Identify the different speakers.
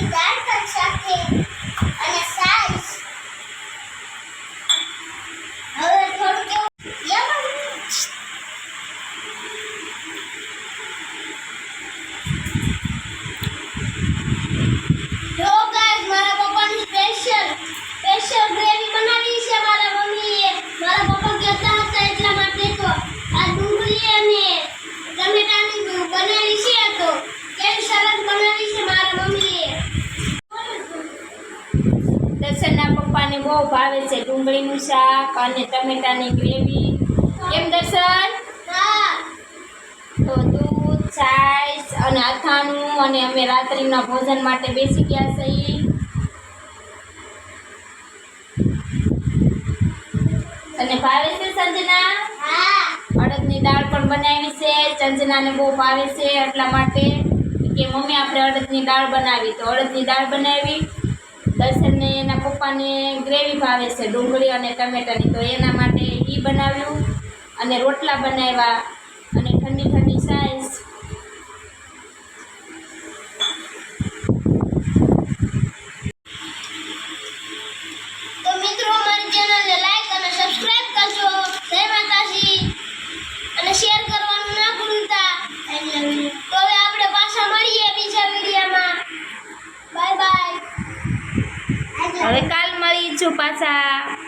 Speaker 1: dance and shouting. ડુંગળીનું શાક અને ટમેટાની gravy. કેમ દર્શન? તો દૂધ છાશ અને અથાણું અને અમે રાત્રિના ભોજન માટે બેસી ગયા છીએ. અને ભાવે છે સંજના? અડદની દાળ પણ બનાવી છે. ચંચનાને બહુ ભાવે છે એટલા માટે કે મમ્મી આપણે અડદની દાળ બનાવી. તો અડદની દાળ બનાવી. દર્શનને એના પપ્પાને ગ્રેવી ભાવે છે, ડુંગળી અને ટમેટાની. તો એના માટે એ બનાવ્યું અને રોટલા બનાવ્યા અને ઠંડી ઠંડી હવે કાલ મળીશું પાછા